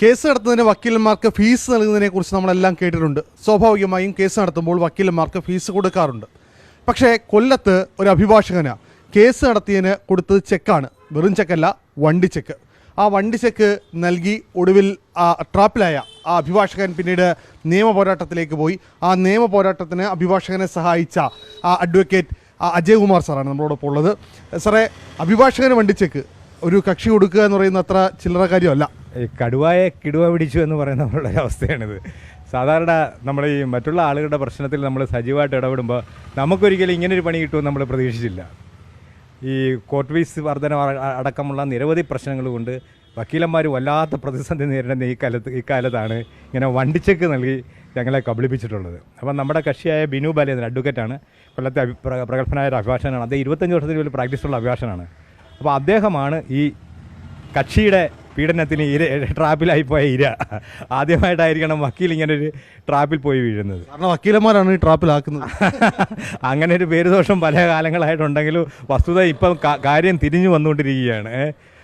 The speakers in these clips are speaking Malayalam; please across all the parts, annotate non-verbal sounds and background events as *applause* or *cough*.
കേസ് നടത്തുന്നതിന് വക്കീലന്മാർക്ക് ഫീസ് നൽകുന്നതിനെ കുറിച്ച് നമ്മളെല്ലാം കേട്ടിട്ടുണ്ട്. സ്വാഭാവികമായും കേസ് നടത്തുമ്പോൾ വക്കീലന്മാർക്ക് ഫീസ് കൊടുക്കാറുണ്ട്. പക്ഷേ കൊല്ലത്ത് ഒരു അഭിഭാഷകന് കേസ് നടത്തിയതിന് കൊടുത്തത് ചെക്കാണ്. വെറും ചെക്കല്ല വണ്ടി ചെക്ക്. ആ വണ്ടി ചെക്ക് നൽകി ഒടുവിൽ ആ ട്രാപ്പിലായ ആ അഭിഭാഷകൻ പിന്നീട് നിയമ പോരാട്ടത്തിലേക്ക് പോയി. ആ നിയമ പോരാട്ടത്തിന് അഭിഭാഷകനെ സഹായിച്ച ആ അഡ്വക്കേറ്റ് അജയകുമാർ സാറാണ് നമ്മളോടൊപ്പം ഉള്ളത്. സാറേ അഭിഭാഷകന് വണ്ടി ചെക്ക്. ഒരു കക്ഷി കൊടുക്കുക എന്ന് പറയുന്ന അത്ര ചില്ലറ കാര്യമല്ല. കടുവായെ കിടുവ പിടിച്ചു എന്ന് പറയുന്ന നമ്മളുടെ അവസ്ഥയാണിത്. സാധാരണ നമ്മൾ ഈ മറ്റുള്ള ആളുകളുടെ പ്രശ്നത്തിൽ നമ്മൾ സജീവമായിട്ട് ഇടപെടുമ്പോൾ നമുക്കൊരിക്കലും ഇങ്ങനൊരു പണി കിട്ടുമെന്ന് നമ്മൾ പ്രതീക്ഷിച്ചില്ല. ഈ കോർട്ട് ഫീസ് വർധന അടക്കമുള്ള നിരവധി പ്രശ്നങ്ങൾ കൊണ്ട് വക്കീലന്മാർ വല്ലാത്ത പ്രതിസന്ധി നേരിടുന്ന ഈ കാലത്ത് ഇക്കാലത്താണ് ഇങ്ങനെ വണ്ടിച്ചെക്ക് നൽകി ഞങ്ങളെ കബളിപ്പിച്ചിട്ടുള്ളത്. അപ്പം നമ്മുടെ കക്ഷിയായ ബിനു ബാലേന്ദ്രൻ അഡ്വക്കേറ്റാണ് കൊല്ലത്തെ പ്രഗത്ഭനായ ഒരു അഭിഭാഷകനാണ്. അദ്ദേഹം ഇരുപത്തഞ്ച് വർഷത്തിന് വലിയ പ്രാക്ടീസുള്ള അഭിഭാഷകനാണ്. അപ്പോൾ അദ്ദേഹമാണ് ഈ കക്ഷിയുടെ പീഡനത്തിന് ഇര ട്രാപ്പിലായി പോയ ഇര. ആദ്യമായിട്ടായിരിക്കണം വക്കീൽ ഇങ്ങനെ ഒരു ട്രാപ്പിൽ പോയി വീഴുന്നത്. കാരണം വക്കീലന്മാരാണ് ഈ ട്രാപ്പിലാക്കുന്നത്. *laughs* അങ്ങനെ ഒരു പേരുദോഷം പല കാലങ്ങളായിട്ടുണ്ടെങ്കിലും വസ്തുത ഇപ്പം കാര്യം തിരിഞ്ഞു വന്നുകൊണ്ടിരിക്കുകയാണ്.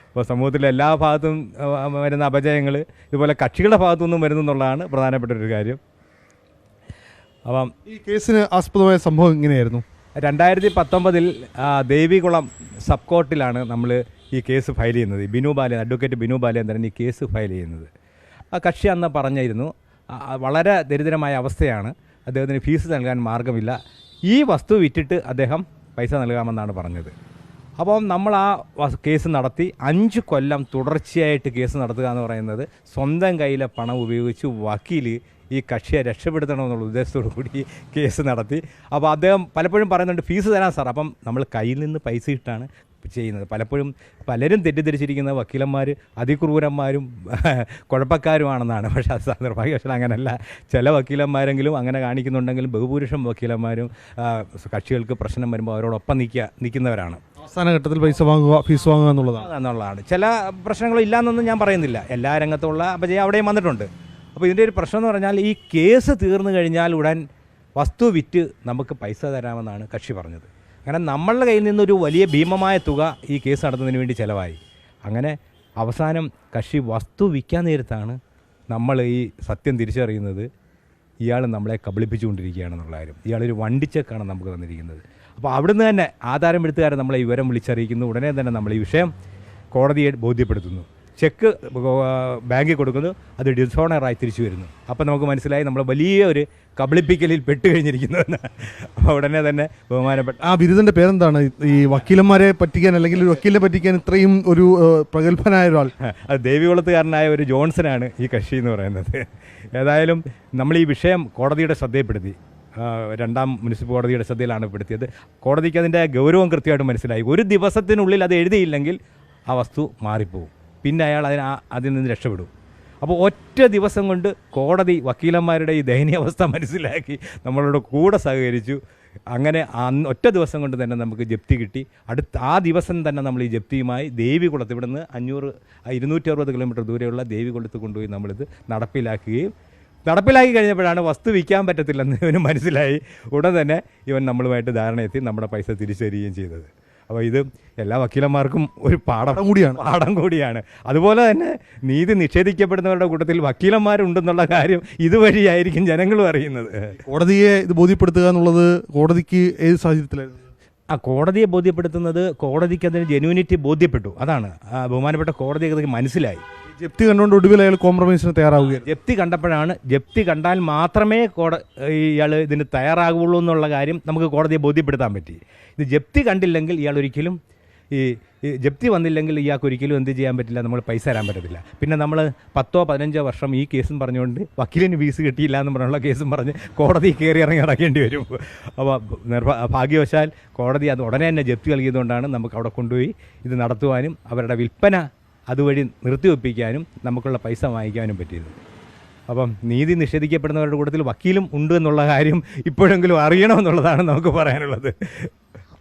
ഇപ്പോൾ സമൂഹത്തിലെ എല്ലാ ഭാഗത്തും വരുന്ന അപജയങ്ങൾ ഇതുപോലെ കക്ഷികളുടെ ഭാഗത്തുനിന്നും വരുന്നു എന്നുള്ളതാണ് പ്രധാനപ്പെട്ട ഒരു കാര്യം. അപ്പം ഈ കേസിന് ആസ്പദമായ സംഭവം ഇങ്ങനെയായിരുന്നു. രണ്ടായിരത്തി പത്തൊമ്പതിൽ ദേവികുളം സബ് കോർട്ടിലാണ് നമ്മൾ ഈ കേസ് ഫയൽ ചെയ്യുന്നത്. ബിനു ബാലൻ അഡ്വക്കേറ്റ് ബിനു ബാലേന്ദ്രൻ ഈ കേസ് ഫയൽ ചെയ്യുന്നത്. ആ കക്ഷി അന്ന് പറഞ്ഞിരുന്നു വളരെ ദരിദ്രമായ അവസ്ഥയാണ്. അദ്ദേഹത്തിന് ഫീസ് നൽകാൻ മാർഗമില്ല. ഈ വസ്തു വിറ്റിട്ട് അദ്ദേഹം പൈസ നൽകാമെന്നാണ് പറഞ്ഞത്. അപ്പം നമ്മൾ ആ കേസ് നടത്തി. അഞ്ച് കൊല്ലം തുടർച്ചയായിട്ട് കേസ് നടത്തുക എന്ന് പറയുന്നത് സ്വന്തം കയ്യിലെ പണം ഉപയോഗിച്ച് വക്കീൽ ഈ കക്ഷിയെ രക്ഷപ്പെടുത്തണമെന്നുള്ള ഉദ്ദേശത്തോടു കൂടി കേസ് നടത്തി. അപ്പോൾ അദ്ദേഹം പലപ്പോഴും പറയുന്നുണ്ട് ഫീസ് തരാം സാർ. അപ്പം നമ്മൾ കയ്യിൽ നിന്ന് പൈസ ഇട്ടാണ് ചെയ്യുന്നത്. പലപ്പോഴും പലരും തെറ്റിദ്ധരിച്ചിരിക്കുന്ന വക്കീലന്മാർ അതിക്രൂരന്മാരും *laughs* കുഴപ്പക്കാരുമാണെന്നാണ്. പക്ഷേ അത് നിർഭാഗ്യവശാൽ അങ്ങനെയല്ല ചില വക്കീലന്മാരെങ്കിലും അങ്ങനെ കാണിക്കുന്നുണ്ടെങ്കിലും ബഹുഭൂരിഷം വക്കീലന്മാരും കക്ഷികൾക്ക് പ്രശ്നം വരുമ്പോൾ അവരോടൊപ്പം നിൽക്കുക നിൽക്കുന്നവരാണ്. അവസാന ഘട്ടത്തിൽ പൈസ വാങ്ങുക ഫീസ് വാങ്ങുക എന്നുള്ളതാണ്. എന്നുള്ളതാണ്. ചില പ്രശ്നങ്ങളും ഇല്ലാന്നൊന്നും ഞാൻ പറയുന്നില്ല. എല്ലാ രംഗത്തുള്ള അപജയം അവിടെയും വന്നിട്ടുണ്ട്. അപ്പോൾ ഇതിന്റെ ഒരു പ്രശ്നം എന്ന് പറഞ്ഞാൽ ഈ കേസ് തീർന്നു കഴിഞ്ഞാൽ ഉടൻ വസ്തു വിറ്റ് നമുക്ക് പൈസ തരാമെന്നാണ് കക്ഷി പറഞ്ഞത്. അങ്ങനെ നമ്മളുടെ കയ്യിൽ നിന്നൊരു വലിയ ഭീമമായ തുക ഈ കേസ് നടത്തുന്നതിന് വേണ്ടി ചിലവായി. അങ്ങനെ അവസാനം കക്ഷി വസ്തു വിൽക്കാൻ നേരത്താണ് നമ്മൾ ഈ സത്യം തിരിച്ചറിയുന്നത്. ഇയാൾ നമ്മളെ കബളിപ്പിച്ചുകൊണ്ടിരിക്കുകയാണെന്നുള്ള കാര്യം. ഇയാളൊരു വണ്ടിച്ചെക്കാണ് നമുക്ക് തന്നിരിക്കുന്നത്. അപ്പോൾ അവിടുന്ന് തന്നെ ആധാരം എടുത്തുകാരൻ നമ്മളെ വിവരം വിളിച്ചറിയിക്കുന്നു. ഉടനെ തന്നെ നമ്മൾ ഈ വിഷയം കോടതിയെ ബോധ്യപ്പെടുത്തുന്നു. ചെക്ക് ബാങ്കിൽ കൊടുക്കുന്നു. അത് ഡിസോണറായി തിരിച്ചു വരുന്നു. അപ്പോൾ നമുക്ക് മനസ്സിലായി നമ്മൾ വലിയ ഒരു കബളിപ്പിക്കലിൽ പെട്ട് കഴിഞ്ഞിരിക്കുന്നു അപ്പോൾ ഉടനെ തന്നെ ബഹുമാനപ്പെട്ട ആ ബിരുദന്റെ പേരെന്താണ്? ഈ വക്കീലന്മാരെ പറ്റിക്കാൻ അല്ലെങ്കിൽ ഒരു വക്കീലിനെ പറ്റിക്കാൻ ഇത്രയും ഒരു പ്രഗത്ഭനായ ഒരാൾ. അത് ദേവികുളത്തുകാരനായ ഒരു ജോൺസനാണ് ഈ കക്ഷി എന്ന് പറയുന്നത്. ഏതായാലും നമ്മൾ ഈ വിഷയം കോടതിയുടെ ശ്രദ്ധയിൽപ്പെടുത്തി. രണ്ടാം മുനിസിപ്പൽ കോടതിയുടെ ശ്രദ്ധയിലാണ് പെടുത്തിയത്. കോടതിക്ക് അതിന്റെ ഗൗരവം കൃത്യമായിട്ട് മനസ്സിലായി. ഒരു ദിവസത്തിനുള്ളിൽ അത് എഴുതിയില്ലെങ്കിൽ ആ വസ്തു മാറിപ്പോവും. പിന്നെ അയാൾ അതിന് അതിൽ നിന്ന് രക്ഷപ്പെടും. അപ്പോൾ ഒറ്റ ദിവസം കൊണ്ട് കോടതി വക്കീലന്മാരുടെ ഈ ദയനീയാവസ്ഥ മനസ്സിലാക്കി നമ്മളോട് കൂടെ സഹകരിച്ചു. അങ്ങനെ അന്ന് ഒറ്റ ദിവസം കൊണ്ട് തന്നെ നമുക്ക് ജപ്തി കിട്ടി. അടുത്ത ആ ദിവസം തന്നെ നമ്മൾ ഈ ജപ്തിയുമായി ദേവികുളത്ത് ഇവിടുന്ന് അഞ്ഞൂറ് ഇരുന്നൂറ്റി അറുപത് കിലോമീറ്റർ ദൂരെയുള്ള ദേവികുളത്ത് കൊണ്ടുപോയി നമ്മളിത് നടപ്പിലാക്കുകയും. നടപ്പിലാക്കി കഴിഞ്ഞപ്പോഴാണ് വസ്തു വിൽക്കാൻ പറ്റത്തില്ലെന്ന് ഇവന് മനസ്സിലായി. ഉടൻ തന്നെ ഇവൻ നമ്മളുമായിട്ട് ധാരണയെത്തി നമ്മുടെ പൈസ തിരിച്ചറിയുകയും ചെയ്തത്. അപ്പോൾ ഇത് എല്ലാ വക്കീലന്മാർക്കും ഒരു പാഠം കൂടിയാണ്. പാഠം കൂടിയാണ്. അതുപോലെ തന്നെ നീതി നിഷേധിക്കപ്പെടുന്നവരുടെ കൂട്ടത്തിൽ വക്കീലന്മാരുണ്ടെന്നുള്ള കാര്യം ഇതുവഴിയായിരിക്കും ജനങ്ങളും അറിയുന്നത്. കോടതിയെ ഇത് ബോധ്യപ്പെടുത്തുക എന്നുള്ളത് കോടതിക്ക് ഏത് സാഹചര്യത്തിലായിരുന്നു? ആ കോടതിയെ ബോധ്യപ്പെടുത്തുന്നത് കോടതിക്ക് അതിന് ജെന്യൂനിറ്റി ബോധ്യപ്പെട്ടു. അതാണ്. ബഹുമാനപ്പെട്ട കോടതി അതൊക്കെ മനസ്സിലായി. ജപ്തി കണ്ടുകൊണ്ട് ഒടുവിൽ അയാൾ കോംപ്രമൈസിന് തയ്യാറാവുക ജപ്തി കണ്ടപ്പോഴാണ് ജപ്തി കണ്ടാൽ മാത്രമേ കോട ഇയാൾ ഇതിന് തയ്യാറാകുള്ളൂ എന്നുള്ള കാര്യം നമുക്ക് കോടതിയെ ബോധ്യപ്പെടുത്താൻ പറ്റി. ഇത് ജപ്തി കണ്ടില്ലെങ്കിൽ ഇയാൾ ഒരിക്കലും ഈ ജപ്തി വന്നില്ലെങ്കിൽ ഇയാൾക്ക് ഒരിക്കലും എന്ത് ചെയ്യാൻ പറ്റില്ല നമ്മൾ പൈസ തരാൻ പറ്റത്തില്ല. പിന്നെ നമ്മൾ പത്തോ പതിനഞ്ചോ വർഷം ഈ കേസും പറഞ്ഞുകൊണ്ട് വക്കീലിന് ഫീസ് കിട്ടിയില്ല എന്ന് പറഞ്ഞുള്ള കേസും പറഞ്ഞ് കോടതി കയറി ഇറങ്ങി നടക്കേണ്ടി വരും. അപ്പോൾ നിർഭ ഭാഗ്യവശാൽ കോടതി അത് ഉടനെ തന്നെ ജപ്തി നൽകിയതുകൊണ്ടാണ് നമുക്ക് അവിടെ കൊണ്ടുപോയി ഇത് നടത്തുവാനും അവരുടെ വിൽപ്പന അതുവഴി നിർത്തിവെപ്പിക്കാനും നമുക്കുള്ള പൈസ വാങ്ങിക്കാനും പറ്റിയത്. അപ്പം നീതി നിഷേധിക്കപ്പെടുന്നവരുടെ കൂട്ടത്തിൽ വക്കീലും ഉണ്ട് എന്നുള്ള കാര്യം ഇപ്പോഴെങ്കിലും അറിയണമെന്നുള്ളതാണ് നമുക്ക് പറയാനുള്ളത്.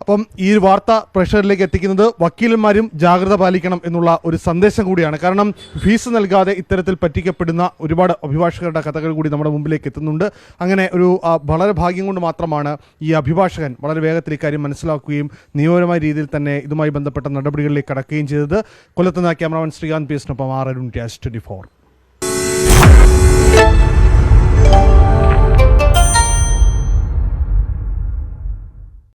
അപ്പം ഈ വാർത്ത പ്രേക്ഷകരിലേക്ക് എത്തിക്കുന്നത് വക്കീലന്മാരും ജാഗ്രത പാലിക്കണം എന്നുള്ള ഒരു സന്ദേശം കൂടിയാണ്. കാരണം ഫീസ് നൽകാതെ ഇത്തരത്തിൽ പറ്റിക്കപ്പെടുന്ന ഒരുപാട് അഭിഭാഷകരുടെ കഥകൾ കൂടി നമ്മുടെ മുമ്പിലേക്ക് എത്തുന്നുണ്ട്. അങ്ങനെ ഒരു വളരെ ഭാഗ്യം കൊണ്ട് മാത്രമാണ് ഈ അഭിഭാഷകൻ വളരെ വേഗത്തിൽ ഇക്കാര്യം മനസ്സിലാക്കുകയും നിയമപരമായ രീതിയിൽ തന്നെ ഇതുമായി ബന്ധപ്പെട്ട നടപടികളിലേക്ക് കടക്കുകയും ചെയ്തത്. കൊല്ലത്തുനിന്ന് cameraman Srikanth P എസിനൊപ്പം R Arun Raj twenty four.